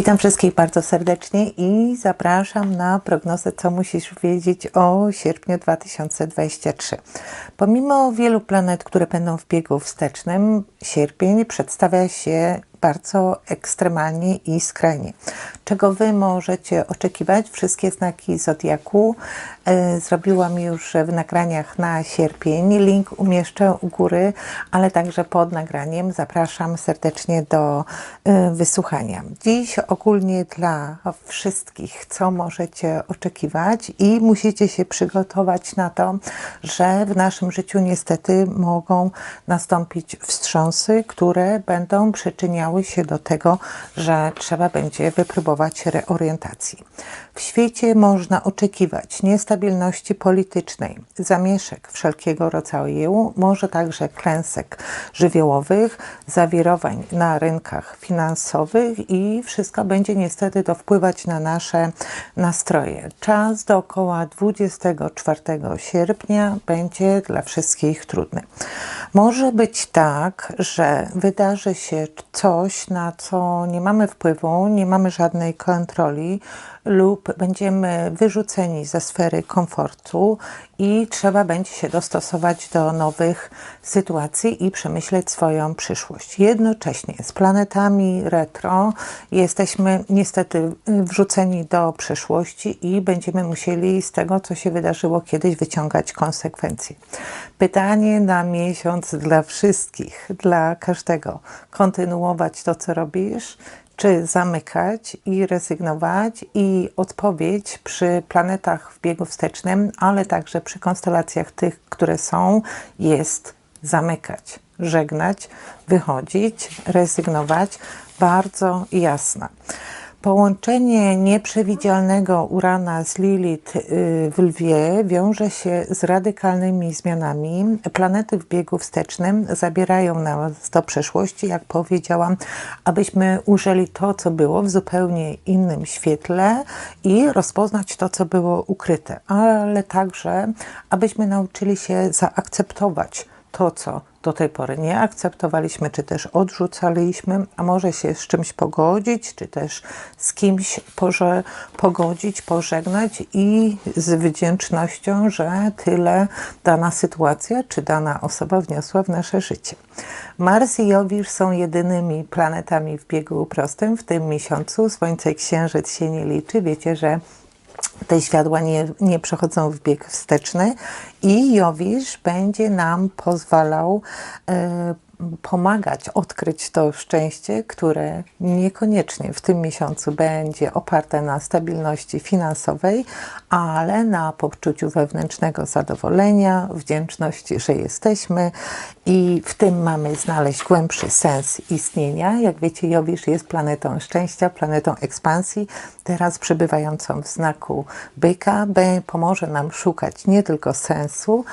Witam wszystkich bardzo serdecznie i zapraszam na prognozę, co musisz wiedzieć o sierpniu 2023. Pomimo wielu planet, które będą w biegu wstecznym, sierpień przedstawia się bardzo ekstremalnie i skrajnie. Czego Wy możecie oczekiwać? Wszystkie znaki Zodiaku e, zrobiłam już w nagraniach na sierpień. Link umieszczę u góry, ale także pod nagraniem. Zapraszam serdecznie do e, wysłuchania. Dziś ogólnie dla wszystkich, co możecie oczekiwać i musicie się przygotować na to, że w naszym życiu niestety mogą nastąpić wstrząsy, które będą przyczyniały się do tego, że trzeba będzie wypróbować reorientacji. W świecie można oczekiwać niestabilności politycznej, zamieszek wszelkiego rodzaju, może także klęsek żywiołowych, zawirowań na rynkach finansowych i wszystko będzie niestety to wpływać na nasze nastroje. Czas do około 24 sierpnia będzie dla wszystkich trudny. Może być tak, że wydarzy się coś, na co nie mamy wpływu, nie mamy żadnej kontroli, lub będziemy wyrzuceni ze sfery komfortu i trzeba będzie się dostosować do nowych sytuacji i przemyśleć swoją przyszłość. Jednocześnie z planetami retro jesteśmy niestety wrzuceni do przeszłości i będziemy musieli z tego, co się wydarzyło kiedyś, wyciągać konsekwencje. Pytanie na miesiąc dla wszystkich, dla każdego. Kontynuować to, co robisz, czy zamykać i rezygnować i odpowiedź przy planetach w biegu wstecznym, ale także przy konstelacjach tych, które są, jest zamykać, żegnać, wychodzić, rezygnować. Bardzo jasna. Połączenie nieprzewidzialnego Urana z Lilith y, w Lwie wiąże się z radykalnymi zmianami. Planety w biegu wstecznym zabierają nas do przeszłości, jak powiedziałam, abyśmy ujrzeli to, co było w zupełnie innym świetle i rozpoznać to, co było ukryte, ale także, abyśmy nauczyli się zaakceptować to, co do tej pory nie akceptowaliśmy, czy też odrzucaliśmy, a może się z czymś pogodzić, czy też z kimś porze, pogodzić, pożegnać i z wdzięcznością, że tyle dana sytuacja, czy dana osoba wniosła w nasze życie. Mars i Jowisz są jedynymi planetami w biegu prostym w tym miesiącu. Słońce i Księżyc się nie liczy. Wiecie, że te światła nie, nie przechodzą w bieg wsteczny i Jowisz będzie nam pozwalał e, pomagać odkryć to szczęście, które niekoniecznie w tym miesiącu będzie oparte na stabilności finansowej, ale na poczuciu wewnętrznego zadowolenia, wdzięczności, że jesteśmy i w tym mamy znaleźć głębszy sens istnienia. Jak wiecie, Jowisz jest planetą szczęścia, planetą ekspansji, teraz przebywającą w znaku byka, pomoże nam szukać nie tylko sensu,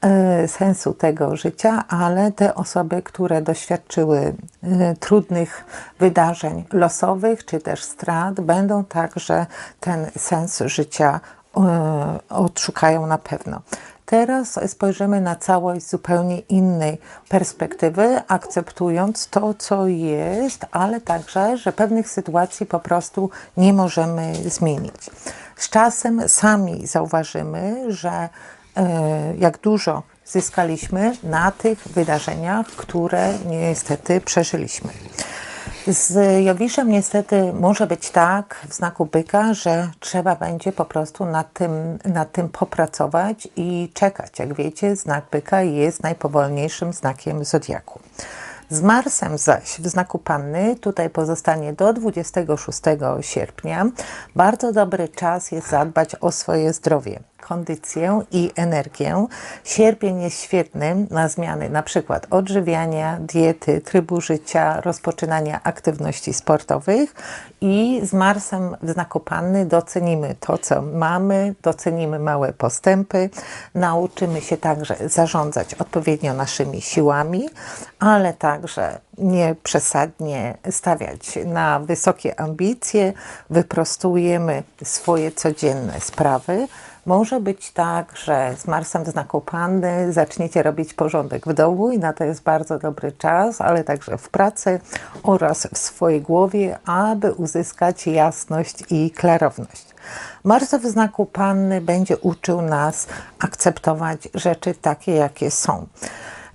E, sensu tego życia, ale te osoby, które doświadczyły e, trudnych wydarzeń losowych czy też strat, będą także ten sens życia e, odszukają na pewno. Teraz spojrzymy na całość z zupełnie innej perspektywy, akceptując to, co jest, ale także, że pewnych sytuacji po prostu nie możemy zmienić. Z czasem sami zauważymy, że E, jak dużo zyskaliśmy na tych wydarzeniach, które niestety przeżyliśmy. Z Jowiszem niestety może być tak w znaku byka, że trzeba będzie po prostu nad tym, nad tym popracować i czekać. Jak wiecie, znak byka jest najpowolniejszym znakiem zodiaku. Z Marsem zaś w znaku Panny tutaj pozostanie do 26 sierpnia. Bardzo dobry czas jest zadbać o swoje zdrowie kondycję i energię. Sierpień jest świetnym na zmiany na przykład odżywiania, diety, trybu życia, rozpoczynania aktywności sportowych i z Marsem w znaku Panny docenimy to, co mamy, docenimy małe postępy, nauczymy się także zarządzać odpowiednio naszymi siłami, ale także nie przesadnie stawiać na wysokie ambicje, wyprostujemy swoje codzienne sprawy, Może być tak, że z Marsem w znaku Panny zaczniecie robić porządek w domu i na to jest bardzo dobry czas, ale także w pracy oraz w swojej głowie, aby uzyskać jasność i klarowność. Mars w znaku Panny będzie uczył nas akceptować rzeczy takie, jakie są.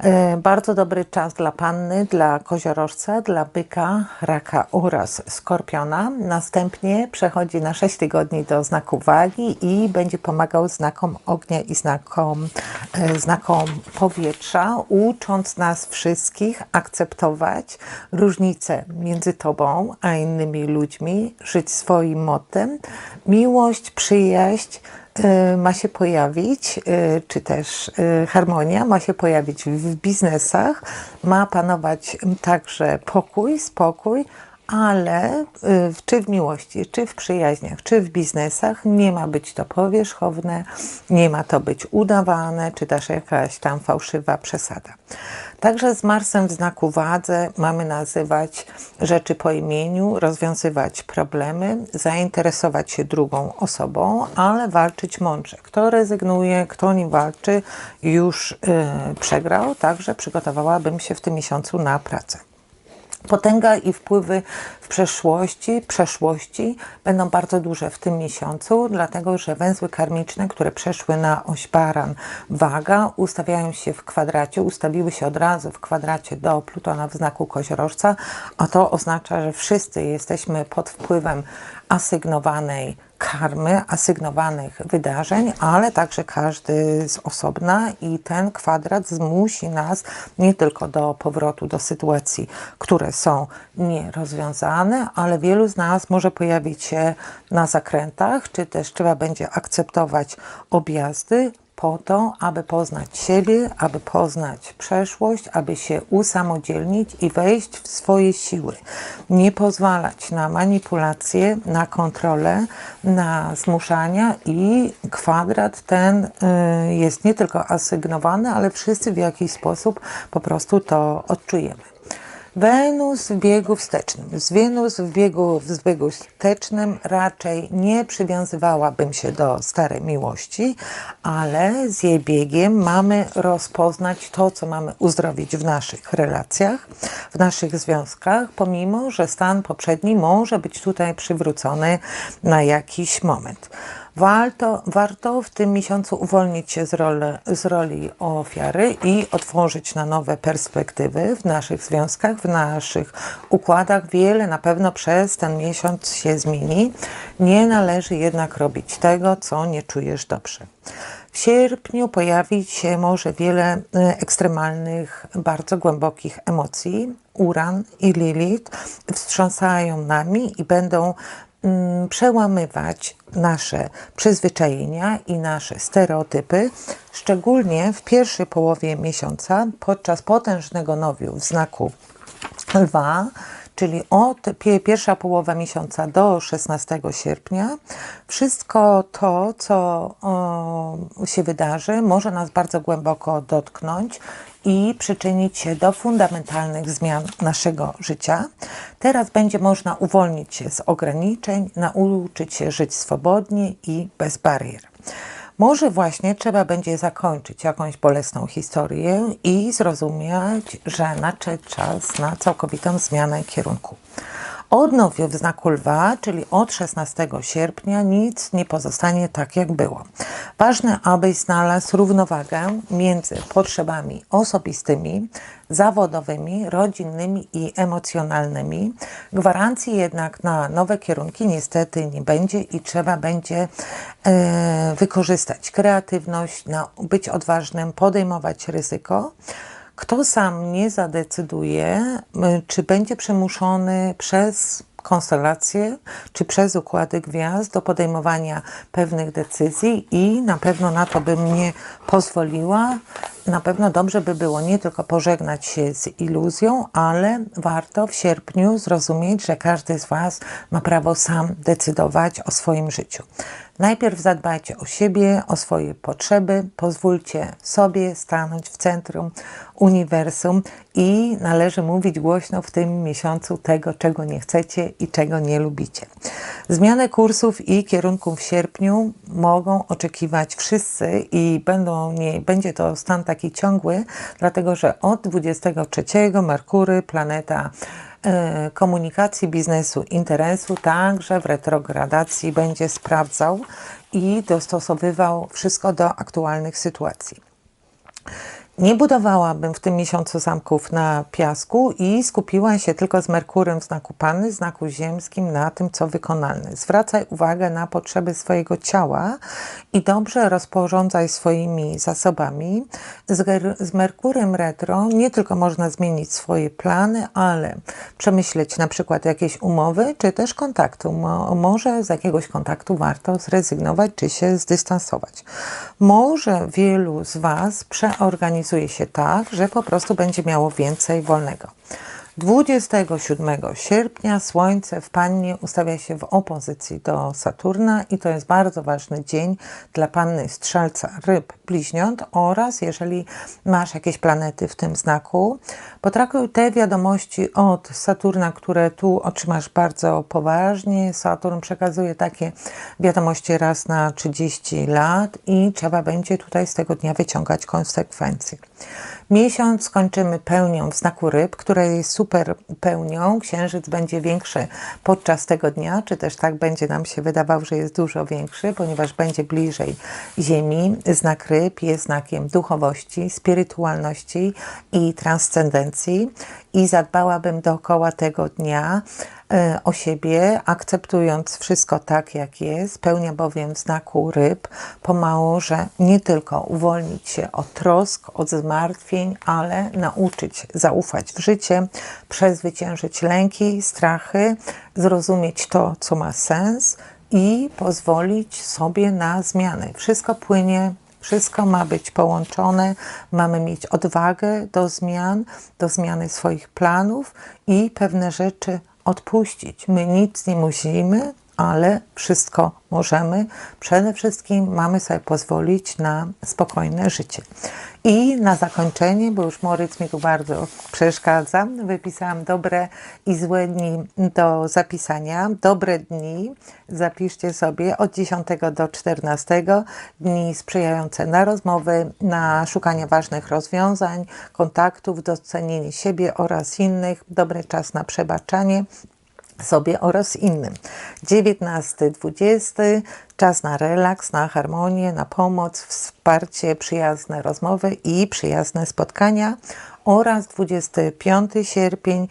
E, bardzo dobry czas dla panny, dla koziorożca, dla byka, raka oraz skorpiona. Następnie przechodzi na 6 tygodni do znaku wagi i będzie pomagał znakom ognia i znakom, e, znakom powietrza, ucząc nas wszystkich akceptować różnice między tobą a innymi ludźmi, żyć swoim motem. Miłość, przyjaźń, ma się pojawić, y, czy też y, harmonia ma się pojawić w biznesach, ma panować także pokój, spokój, ale czy w miłości, czy w przyjaźniach, czy w biznesach nie ma być to powierzchowne, nie ma to być udawane, czy też jakaś tam fałszywa przesada. Także z Marsem w znaku wadze mamy nazywać rzeczy po imieniu, rozwiązywać problemy, zainteresować się drugą osobą, ale walczyć mądrze. Kto rezygnuje, kto nie walczy, już yy, przegrał, także przygotowałabym się w tym miesiącu na pracę. Potęga i wpływy w przeszłości, przeszłości będą bardzo duże w tym miesiącu, dlatego że węzły karmiczne, które przeszły na oś baran waga, ustawiają się w kwadracie, ustawiły się od razu w kwadracie do Plutona w znaku koziorożca, a to oznacza, że wszyscy jesteśmy pod wpływem asygnowanej karmy, asygnowanych wydarzeń, ale także każdy z osobna i ten kwadrat zmusi nas nie tylko do powrotu do sytuacji, które są nierozwiązane, ale wielu z nas może pojawić się na zakrętach, czy też trzeba będzie akceptować objazdy, po to, aby poznać siebie, aby poznać przeszłość, aby się usamodzielnić i wejść w swoje siły. Nie pozwalać na manipulacje, na kontrolę, na zmuszania i kwadrat ten y, jest nie tylko asygnowany, ale wszyscy w jakiś sposób po prostu to odczujemy. Wenus w biegu wstecznym. Z Wenus w biegu, w biegu wstecznym raczej nie przywiązywałabym się do starej miłości, ale z jej biegiem mamy rozpoznać to, co mamy uzdrowić w naszych relacjach, w naszych związkach, pomimo, że stan poprzedni może być tutaj przywrócony na jakiś moment. Warto, warto w tym miesiącu uwolnić się z, z roli ofiary i otworzyć na nowe perspektywy w naszych związkach, w naszych układach. Wiele na pewno przez ten miesiąc się zmieni. Nie należy jednak robić tego, co nie czujesz dobrze. W sierpniu pojawić się może wiele e, ekstremalnych, bardzo głębokich emocji. Uran i Lilith wstrząsają nami i będą przełamywać nasze przyzwyczajenia i nasze stereotypy, szczególnie w pierwszej połowie miesiąca podczas potężnego nowiu w znaku lwa, czyli od pierwsza połowa miesiąca do 16 sierpnia. Wszystko to, co o, się wydarzy, może nas bardzo głęboko dotknąć i przyczynić się do fundamentalnych zmian naszego życia. Teraz będzie można uwolnić się z ograniczeń, nauczyć się żyć swobodnie i bez barier. Może właśnie trzeba będzie zakończyć jakąś bolesną historię i zrozumieć, że nadszedł czas na całkowitą zmianę kierunku. Odnowił w znaku lwa, czyli od 16 sierpnia, nic nie pozostanie tak, jak było. Ważne, abyś znalazł równowagę między potrzebami osobistymi, zawodowymi, rodzinnymi i emocjonalnymi. Gwarancji jednak na nowe kierunki niestety nie będzie i trzeba będzie e, wykorzystać kreatywność, na, być odważnym, podejmować ryzyko. Kto sam nie zadecyduje, czy będzie przymuszony przez konstelacje, czy przez układy gwiazd do podejmowania pewnych decyzji i na pewno na to bym nie pozwoliła. Na pewno dobrze by było nie tylko pożegnać się z iluzją, ale warto w sierpniu zrozumieć, że każdy z Was ma prawo sam decydować o swoim życiu. Najpierw zadbajcie o siebie, o swoje potrzeby, pozwólcie sobie stanąć w centrum uniwersum i należy mówić głośno w tym miesiącu tego, czego nie chcecie i czego nie lubicie. Zmianę kursów i kierunków w sierpniu mogą oczekiwać wszyscy i będą, nie, będzie to stan taki ciągły, dlatego że od 23 Merkury, planeta komunikacji, biznesu, interesu, także w retrogradacji będzie sprawdzał i dostosowywał wszystko do aktualnych sytuacji. Nie budowałabym w tym miesiącu zamków na piasku i skupiła się tylko z Merkurem w znaku Panny, znaku ziemskim, na tym, co wykonalne. Zwracaj uwagę na potrzeby swojego ciała i dobrze rozporządzaj swoimi zasobami. Z, z Merkurem retro nie tylko można zmienić swoje plany, ale przemyśleć na przykład jakieś umowy, czy też kontaktu. Mo, może z jakiegoś kontaktu warto zrezygnować, czy się zdystansować. Może wielu z Was przeorganizuje organizuje się tak, że po prostu będzie miało więcej wolnego. 27 sierpnia Słońce w Pannie ustawia się w opozycji do Saturna i to jest bardzo ważny dzień dla Panny Strzelca, Ryb, Bliźniąt oraz jeżeli masz jakieś planety w tym znaku, potraktuj te wiadomości od Saturna, które tu otrzymasz bardzo poważnie. Saturn przekazuje takie wiadomości raz na 30 lat i trzeba będzie tutaj z tego dnia wyciągać konsekwencje. Miesiąc skończymy pełnią w znaku ryb, która jest super pełnią. Księżyc będzie większy podczas tego dnia, czy też tak będzie nam się wydawał, że jest dużo większy, ponieważ będzie bliżej Ziemi. Znak ryb jest znakiem duchowości, spirytualności i transcendencji i zadbałabym dookoła tego dnia o siebie, akceptując wszystko tak, jak jest, pełnia bowiem znaku ryb, pomału, że nie tylko uwolnić się od trosk, od zmartwień, ale nauczyć zaufać w życie, przezwyciężyć lęki, strachy, zrozumieć to, co ma sens i pozwolić sobie na zmiany. Wszystko płynie wszystko ma być połączone, mamy mieć odwagę do zmian, do zmiany swoich planów i pewne rzeczy odpuścić. My nic nie musimy, ale wszystko możemy. Przede wszystkim mamy sobie pozwolić na spokojne życie. I na zakończenie, bo już Moritz mi tu bardzo przeszkadza, wypisałam dobre i złe dni do zapisania. Dobre dni zapiszcie sobie od 10 do 14 dni sprzyjające na rozmowy, na szukanie ważnych rozwiązań, kontaktów, docenienie siebie oraz innych. Dobry czas na przebaczanie sobie oraz innym. 19-20 czas na relaks, na harmonię, na pomoc, wsparcie, przyjazne rozmowy i przyjazne spotkania oraz 25 sierpień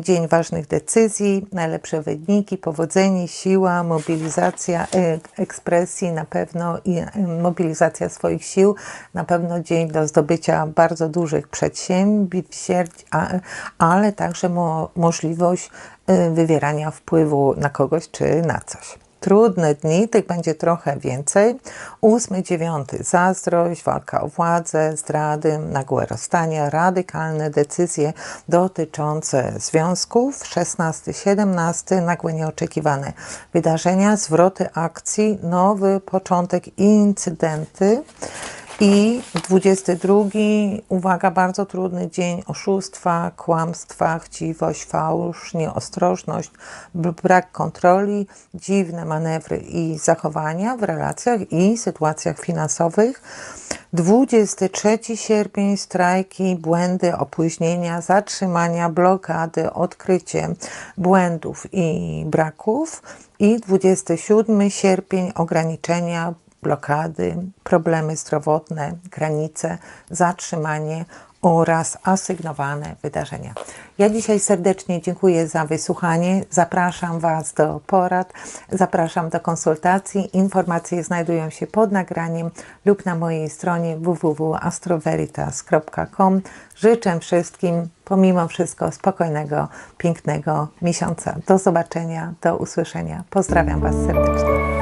dzień ważnych decyzji, najlepsze wyniki, powodzenie, siła, mobilizacja y, ekspresji na pewno i y, mobilizacja swoich sił, na pewno dzień do zdobycia bardzo dużych przedsięwzięć, ale także mo możliwość wywierania wpływu na kogoś czy na coś trudne dni, tych będzie trochę więcej. Ósmy, dziewiąty, zazdrość, walka o władzę, zdrady, nagłe rozstania, radykalne decyzje dotyczące związków. Szesnasty, siedemnasty, nagłe nieoczekiwane wydarzenia, zwroty akcji, nowy początek, incydenty. I 22, uwaga, bardzo trudny dzień oszustwa, kłamstwa, chciwość, fałsz, nieostrożność, brak kontroli, dziwne manewry i zachowania w relacjach i sytuacjach finansowych. 23 sierpień strajki, błędy, opóźnienia, zatrzymania, blokady, odkrycie błędów i braków. I 27 sierpień ograniczenia, blokady, problemy zdrowotne, granice, zatrzymanie oraz asygnowane wydarzenia. Ja dzisiaj serdecznie dziękuję za wysłuchanie. Zapraszam Was do porad, zapraszam do konsultacji. Informacje znajdują się pod nagraniem lub na mojej stronie www.astroveritas.com. Życzę wszystkim, pomimo wszystko, spokojnego, pięknego miesiąca. Do zobaczenia, do usłyszenia. Pozdrawiam Was serdecznie.